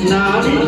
No.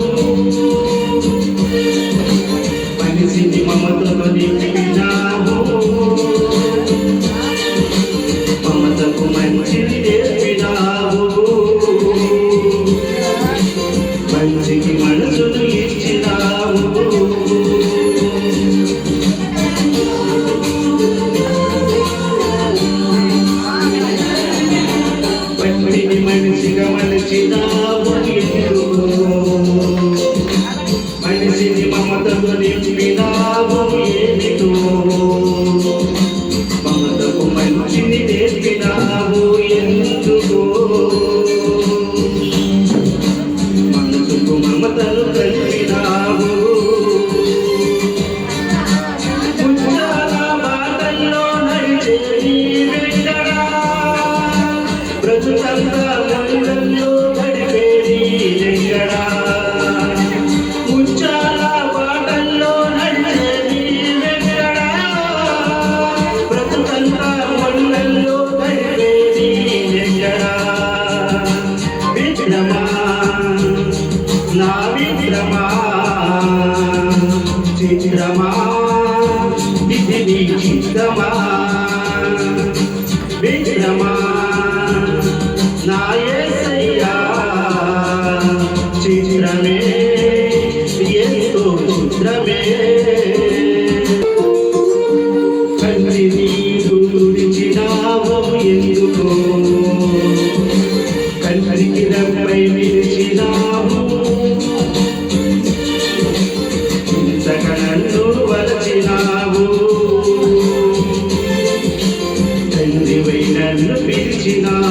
బ్రతుకంతా మలినంలో గడిపేది ఎక్కడా ముచ్చాల బాటల్లో నడిచేది ఎక్కడా బ్రతుకంతా మలినంలో గడిపేది ఎక్కడా విక్రమా నా విక్రమా చిత్రమా ఇది విచిత్రమా grande acreditar